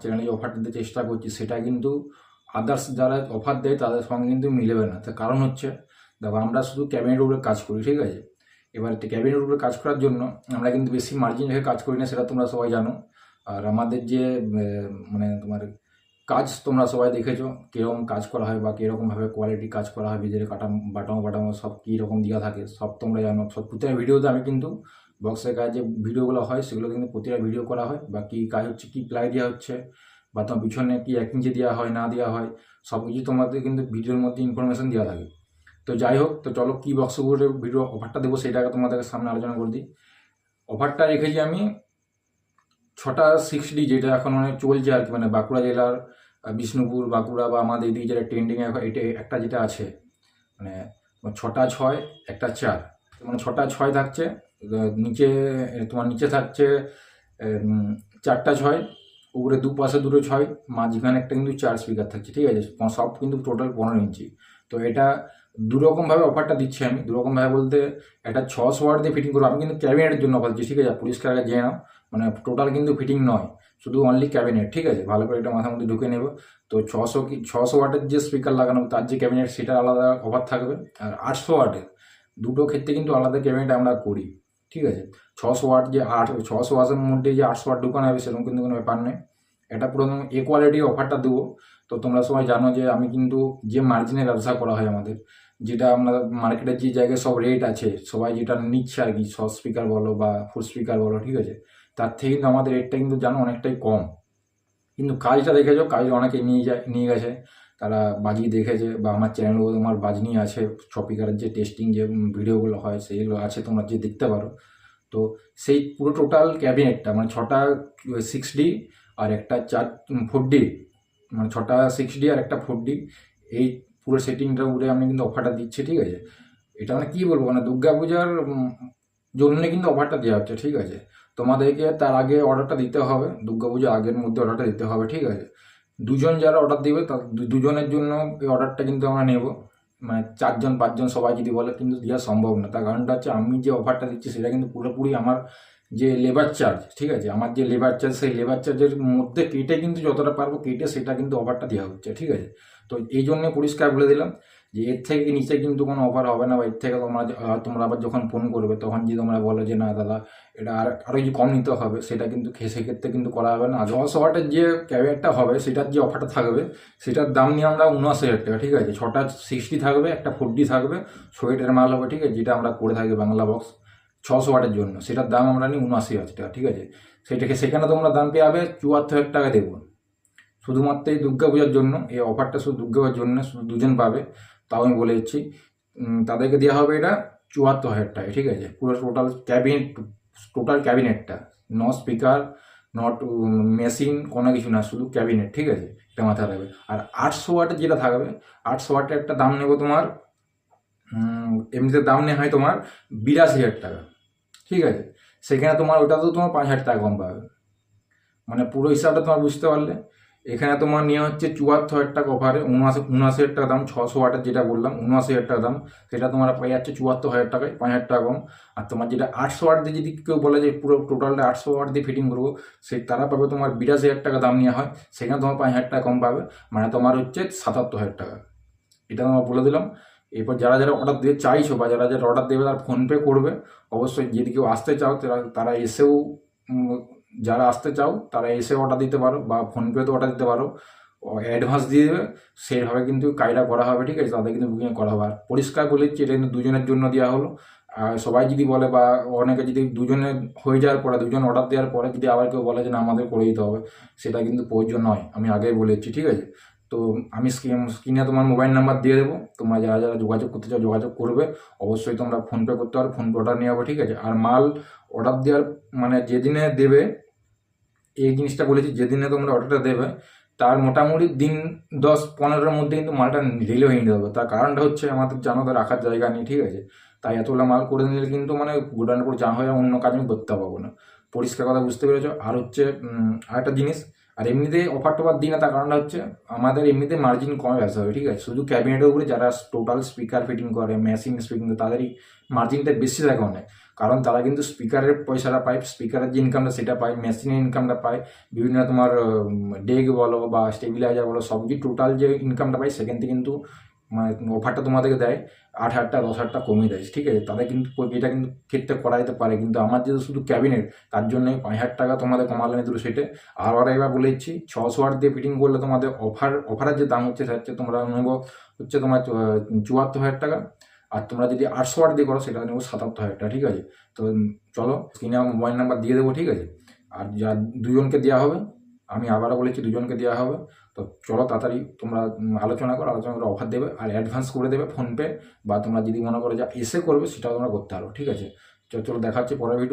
চ্যানেলে যে অফার দিতে চেষ্টা করছি, সেটা কিন্তু আদার্স যারা অফার দেয় তাদের সঙ্গে কিন্তু মিলেবে না। তার কারণ হচ্ছে, দেখো আমরা শুধু ক্যাবিনেটের উপরে কাজ করি, ঠিক আছে? এবার ক্যাবিনেটের উপরে কাজ করার জন্য আমরা কিন্তু বেশি মার্জিন রেখে কাজ করি না, সেটা তোমরা সবাই জানো। আর আমাদের যে মানে তোমার কাজ তোমরা সবাই দেখেছ, কীরকম কাজ করা হয় বা কীরকমভাবে কোয়ালিটি কাজ করা হয় ভিতরে কাটা বাটামো বাটামো সব কী রকম দেওয়া থাকে, সব তোমরা জানো। সব প্রতিটা ভিডিওতে আমি কিন্তু বক্সের কাজ যে ভিডিওগুলো হয়, সেগুলো কিন্তু প্রতিটা ভিডিও করা হয়। বা কী কাজ হচ্ছে কী প্লাই দেওয়া হচ্ছে বা তোমার পিছনে কি এক ইঞ্চি দেওয়া হয়, না দেওয়া হয় সব কিছু তোমাদের কিন্তু ভিডিওর মধ্যে ইনফরমেশন দেওয়া থাকে। তো যাই হোক, তো চলো কী বক্সগুলোর ভিডিও অফারটা দেবো, সেটা তোমাদের সামনে আলোচনা করে দিই। অফারটা রেখেছি আমি ছটা সিক্স ডি যেটা এখন মানে চলছে আর কি মানে বাঁকুড়া জেলার বিষ্ণুপুর, বাঁকুড়া বা আমাদের এদিকে যেটা ট্রেন্ডিং এটা একটা যেটা আছে মানে ছটা ছয়, একটা চার। মানে ছটা ছয় থাকছে। নিচে তোমার নিচে থাকছে চারটা ছয়, উপরে দু পাশে দুটো ছয়, মাঝখানে একটা কিন্তু চার স্পিকার থাকছে, ঠিক আছে? সব কিন্তু টোটাল পনেরো ইঞ্চি। তো এটা দুরকমভাবে অফারটা দিচ্ছি আমি। দুরকমভাবে বলতে একটা ছশো ওয়াট দিয়ে ফিটিং করব। আমি কিন্তু ক্যাবিনেটের জন্য অফার দিচ্ছি ঠিক আছে? পরিষ্কার আগে জেনে নাও। মানে টোটাল কিন্তু ফিটিং নয়, শুধু অনলি ক্যাবিনেট ঠিক আছে? ভালো করে এটা মাথার মধ্যে ঢুকে নেব। তো ছশো কি ছশো ওয়াটের যে স্পিকার লাগানো, তার যে ক্যাবিনেট সেটা আলাদা অফার থাকবে। আর আটশো ওয়াটের দুটো ক্ষেত্রে কিন্তু আলাদা ক্যাবিনেট আমরা করি। ঠিক আছে? ছশো ওয়াট যে আট, ছশো ওয়াটের মধ্যে যে আটশো ওয়াট ঢুকানো হবে, সেরকম কিন্তু কোনো ব্যাপার নেই এটা পুরো এ কোয়ালিটির অফারটা দেবো। তো তোমরা সবাই জানো যে আমি কিন্তু যে মার্জিনে ব্যবসা করা হয় আমাদের, যেটা আমরা মার্কেটের যে জায়গায় সব রেট আছে, সবাই যেটা নিচ্ছে আর কি শর্ট স্পিকার বলো বা ফুল স্পিকার বলো, ঠিক আছে? তার থেকে কিন্তু আমাদের রেটটা কিন্তু জানো অনেকটাই কম। কিন্তু কাজটা দেখেছ? কাজ অনেকে নিয়ে যায়, নিয়ে গেছে। তারা বাজিয়ে দেখেছে বা আমার চ্যানেলগুলো তোমার বাজনি আছে স্পিকারের যে টেস্টিং যে ভিডিওগুলো হয় সেইগুলো আছে, তোমরা যে দেখতে পারো। তো সেই পুরো টোটাল ক্যাবিনেটটা মানে ছটা সিক্স ডি আর একটা চার ফোর ডি মানে ছটা সিক্স ডি আর একটা ফোর ডি এই পুরো সেটিংটা উড়ে আমি কিন্তু অফারটা দিচ্ছি, ঠিক আছে? এটা মানে কী বলব মানে দুর্গা পূজার জন্য কিন্তু অফারটা দেওয়া হচ্ছে, ঠিক আছে? তোমাদেরকে তার আগে অর্ডারটা দিতে হবে, দুর্গা পুজোর আগের মধ্যে অর্ডারটা দিতে হবে, ঠিক আছে? দুজন যারা অর্ডার দেবে, তার দুজনের জন্য এই অর্ডারটা কিন্তু আমরা নেব। মানে চারজন, পাঁচজন সবাই যদি বলে, কিন্তু দেওয়া সম্ভব না। তার কারণটা হচ্ছে আমি যে অফারটা দিচ্ছি, সেটা কিন্তু পুরোপুরি আমার যে লেবার চার্জ ঠিক আছে? আমার যে লেবার চার্জ সেই লেবার চার্জের মধ্যে কেটে কিন্তু যতটা পারব, কেটে সেটা কিন্তু অফারটা দেওয়া হচ্ছে, ঠিক আছে? তো এই জন্য পরিষ্কার বলে দিলাম। যে এর থেকে নিচে কিন্তু কোনো অফার হবে না বা এর থেকে তোমরা তোমরা আবার যখন ফোন করবে, তখন যদি তোমরা বলো যে, না দাদা, এটা আর আরও যে কম নিতে হবে, সেটা কিন্তু সেক্ষেত্রে কিন্তু করা হবে না। দশ ওয়াটের যে ক্যাবিনেটটা হবে, সেটার যে অফারটা থাকবে, সেটার দাম নিয়ে আমরা উনআশি হাজার টাকা, ঠিক আছে? ছটা সিক্সটি থাকবে, একটা ফোরটি থাকবে, সোয়েটের মাল হবে, ঠিক আছে? যেটা আমরা করে থাকি বাংলা বক্স ছশো ওয়াটের জন্য, সেটার দাম আমরা নিই উনআশি হাজার টাকা, ঠিক আছে? সেটাকে, সেখানে তোমরা দাম পেয়ে যাবে চুয়াত্তর হাজার টাকা দেবো। শুধুমাত্র এই দুর্গা পূজার জন্য, এই অফারটা শুধু দুর্গা পূজার জন্য, শুধু দুজন পাবে। তাও আমি বলে দিচ্ছি। তাদেরকে দেওয়া হবে এটা চুয়াত্তর হাজার টাকা, ঠিক আছে? পুরো টোটাল ক্যাবিনেট টোটাল ক্যাবিনেটটা ন স্পিকার নট মেশিন কোনো কিছু না, শুধু ক্যাবিনেট ঠিক আছে? এটা মাথায় রাখবে। আর আটশো ওয়াটের যেটা থাকবে, আটশো ওয়াটের একটা দাম নেব তোমার এমনিতে দাম নেওয়া হয় তোমার বিরাশি হাজার টাকা, ঠিক আছে? সেখানে তোমার ওটাতেও তোমার পাঁচ হাজার টাকা কম পাবে। মানে পুরো হিসাবটা তোমার বুঝতে পারলে। এখানে তোমার নেওয়া হচ্ছে চুয়াত্তর হাজার টাকা অফারে উনআশি উনআশি হাজার টাকা দাম, ছশো ওয়াটের যেটা বললাম উনআশি হাজার টাকা দাম, সেটা তোমার পেয়ে যাচ্ছে চুয়াত্তর হাজার টাকায়, পাঁচ হাজার টাকা কম। আর তোমার যেটা আটশো ওয়াট দিয়ে যদি কেউ বলে যে পুরো টোটালটা আটশো ওয়াট দিয়ে ফিটিং করব, সেই তারা পাবে তোমার বিরাশি হাজার টাকা দাম নেওয়া হয়, সেখানে তোমার পাঁচ হাজার টাকা কম পাবে মানে তোমার হচ্ছে সাতাত্তর হাজার টাকা। এটা তোমার বলে দিলাম। এরপর যারা যারা অর্ডার দিতে চাইছো বা যারা যারা অর্ডার দেবে তারা ফোনপে করবে। অবশ্যই যদি কেউ আসতে চাও, তারা তারা এসেও যারা আসতে চাও, তারা এসে অর্ডার দিতে পারো বা ফোনপেতে অর্ডার দিতে পারো। অ্যাডভান্স দিয়ে দেবে, সেইভাবে কিন্তু কাজটা করা হবে, ঠিক আছে? তাদের কিন্তু বুকিং করা হবে। আর পরিষ্কার বলে দিচ্ছি, এটা কিন্তু দুজনের জন্য দেওয়া হলো। আর সবাই যদি বলে বা অনেকে যদি দুজনে হয়ে যাওয়ার পরে, দুজন অর্ডার দেওয়ার পরে যদি আবার কেউ বলে যে না, আমাদের করে দিতে হবে, সেটা কিন্তু প্রয়োজন নয়, আমি আগেই বলেছি ঠিক আছে? তো আমি স্ক্রিনে তোমার মোবাইল নাম্বার দিয়ে দেবো। তোমরা যারা যারা যোগাযোগ করতে চাও, যোগাযোগ করবে। অবশ্যই তোমরা ফোনপে করতে পারো ফোনপে অর্ডার নিয়ে যাব ঠিক আছে? আর মাল অর্ডার দেওয়ার মানে যেদিনে দেবে এই জিনিসটা বলেছি, যেদিনে তোমরা অর্ডারটা দেবে, তার মোটামুটি দিন দশ পনেরোর মধ্যে কিন্তু মালটা রিলে হয়ে নিতে হবে। তার কারণটা হচ্ছে আমাদের জানো তো রাখার জায়গা নেই, ঠিক আছে? তাই এতগুলো মাল করে নিলে কিন্তু মানে গোডাউনের উপর যা হয়ে অন্য কাজ আমি করতে পারব না। পরিষ্কার কথা বুঝতে পেরেছ? আর হচ্ছে আরেকটা জিনিস, আর এমনিতে অফার টফার দিই না, তার কারণটা হচ্ছে আমাদের এমনিতে মার্জিন কমে ব্যবসা হবে, ঠিক আছে? শুধু ক্যাবিনেটের উপরে যারা টোটাল স্পিকার ফিটিং করে মেশিন স্পিকিং তাদেরই মার্জিনটা বেশি থাকে অনেক। কারণ তারা কিন্তু স্পিকারের পয়সাটা পায় স্পিকারের যে ইনকামটা সেটা পায় মেশিনের ইনকামটা পায়, বিভিন্ন তোমার ডেক বলো বা স্টেবিলাইজার বলো, সব কিছু টোটাল যে ইনকামটা পায় সেখান থেকে কিন্তু মানে অফারটা তোমাদেরকে দেয়, আট হাজারটা, দশ হাজার টাকা কমিয়ে দেয়, ঠিক আছে? তাদের কিন্তু এটা কিন্তু ক্ষেত্রে করা যেতে পারে, কিন্তু আমার যেহেতু শুধু ক্যাবিনেট তার জন্য পাঁচ হাজার টাকা তোমাদের কমালে দুটো সেটে। আর আর একবার বলে দিচ্ছি, ছশো আট দিয়ে ফিটিং করলে তোমাদের অফার অফারের যে দাম হচ্ছে সেটা হচ্ছে তোমরা নেব হচ্ছে তোমার চুয়াত্তর হাজার টাকা। আর তোমরা যদি আটশো ওয়াট দিয়ে করো, সেটা নেব সাতাত্তর হাজার টাকা, ঠিক আছে? তো চলো স্ক্রিনে আমার মোবাইল নাম্বার দিয়ে দেবো, ঠিক আছে? আর যা দুজনকে দেওয়া হবে, আমি আবারও বলেছি দুজনকে দেওয়া হবে, তো চলো তাড়াতাড়ি তোমরা আলোচনা করো আলোচনা করে অফার দেবে, আর অ্যাডভান্স করে দেবে ফোনপে বা তোমরা যদি মনে করো যা এসে করবে, সেটাও তোমরা করতে পারো, ঠিক আছে? চলো, দেখা হচ্ছে পরের ভিডিও